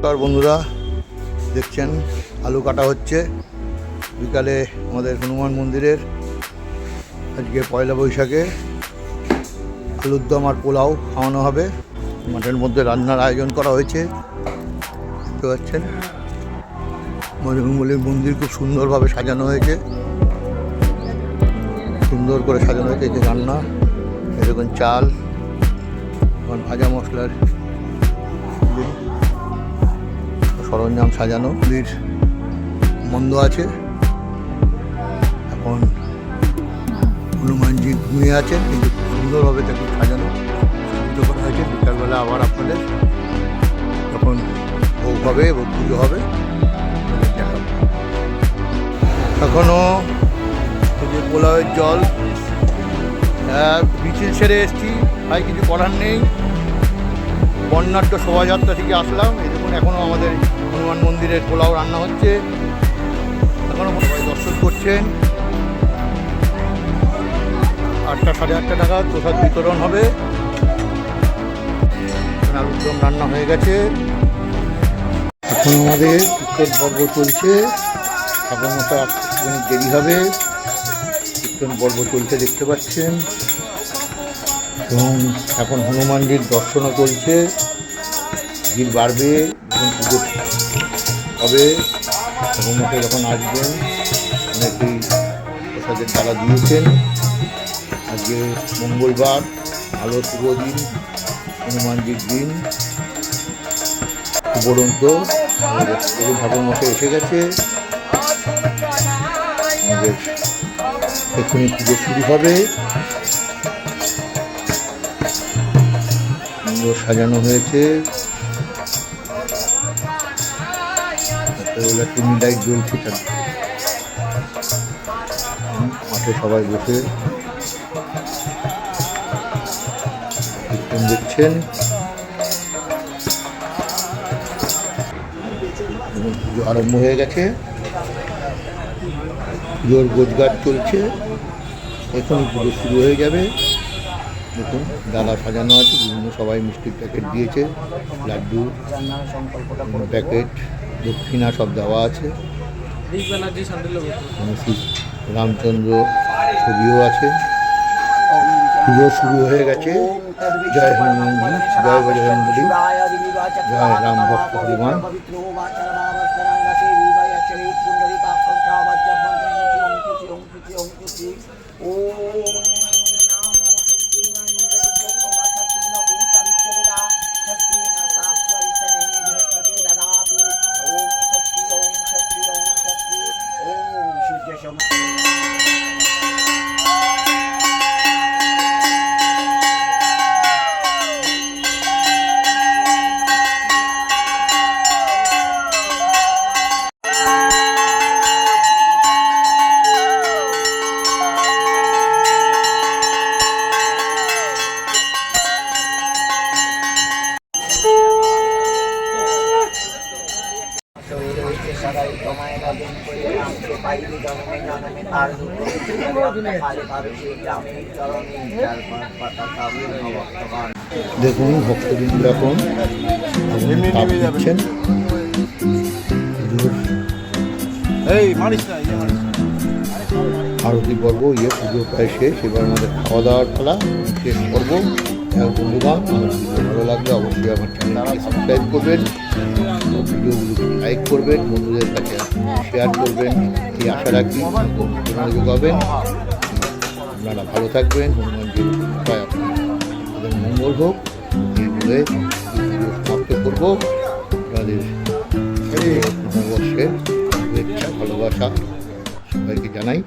নমস্কার বন্ধুরা, দেখছেন, আলু কাটা হচ্ছে। বিকালে আমাদের হনুমান মন্দিরের, আজকে পয়লা বৈশাখে আলুর দম আর পোলাও খাওয়ানো হবে। মাঠের মধ্যে রান্নার আয়োজন করা হয়েছে। দেখতে পাচ্ছেন মজুমলির মন্দির খুব সুন্দরভাবে সাজানো হয়েছে। সুন্দর করে সাজানো হয়েছে যে রান্না। এরকম চাল ভাজা মশলার সরঞ্জাম সাজানো পুলির মন্দ আছে। এখন হনুমানজি ঘুমিয়ে আছেন কিন্তু সুন্দরভাবে তাকে সাজানো সজ্জিত করা হয়েছে। বিকালবেলা আবার আপনাদের তখন ভোগ হবে এবং পুজো হবে এখনও যে পোলাওয়ের জল হ্যাঁ, মিছিল ছেড়ে এসেছি তাই কিছু করার নেই। বর্ণাঢ্য শোভাযাত্রা থেকে আসলাম। এই দেখুন এখনও আমাদের হনুমান মন্দিরের পোলাও রান্না হচ্ছে। এখনও সবাই দর্শন করছেন। আটটা সাড়ে আটটা নাগাদ প্রসাদ বিতরণ হবে। এখন আলুর দম রান্না হয়ে গেছে। এখন আমাদের কীর্তন পর্ব চলছে। ঠাকুর মতো একটুখানি দেরি হবে। কীর্তন পর্ব চলতে দেখতে পাচ্ছেন। এবং এখন হনুমানজির দর্শনও চলছে। ভিড় বাড়বে। যখন পুজো হবে। তখন যখন আসবেন, অনেকেই প্রসাদের তালা দিয়েছেন। আজকে মঙ্গলবার, ভালো শুভ দিন, হনুমানজির দিন। উপরন্ত ঠাকুর মশাই এসে গেছে। আমাদের এক্ষুনি পুজো শুরু হবে। সুন্দর সাজানো হয়েছে। রাত্রেবেলা টুনি লাইট জ্বলছে। হুম, মাঠে সবাই বসে দেখছেন পুজো আরম্ভ হয়ে গেছে। পুজোর গোজগাট চলছে। এখনই পুজো শুরু হয়ে যাবে। দেখুন ডালা সাজানো আছে। বিভিন্ন সবাই মিষ্টির প্যাকেট দিয়েছে। লাড্ডু প্যাকেট। দক্ষিণা সব দেওয়া আছে। শ্রী রামচন্দ্র ছবিও আছে। পুজো শুরু হয়ে গেছে। জয় হনুমানজি জয় বজরঙ্গলি জয় রাম ভক্ত হনুমান। সবাই তোমায় রাজন করে রামকে পাইলে জন্মে জন্মে তার দেখুন ভক্তবৃন্দ এখন ইয়ে আরতি পর্ব ইয়ে পুজো প্রায় শেষ। এবার আমাদের খাওয়া দাওয়ার খেলা শেষ পর্ব। হ্যাঁ বন্ধুগণ আমার ভিডিও ভালো লাগলে অবশ্যই আমার চ্যানেলকে সাবস্ক্রাইব করবেন ভিডিওগুলোকে লাইক করবেন, বন্ধুদের কাছে শেয়ার করবেন, এই আশা রাখি মনোযোগ হবেন আপনারা ভালো থাকবেন, হনুমানজির কৃপায় আপনাদের মঙ্গল হোক, এই বলে ভিডিও সমাপ্ত করব। আপনাদের নববর্ষের শুভেচ্ছা, ভালোবাসা সবাইকে জানাই।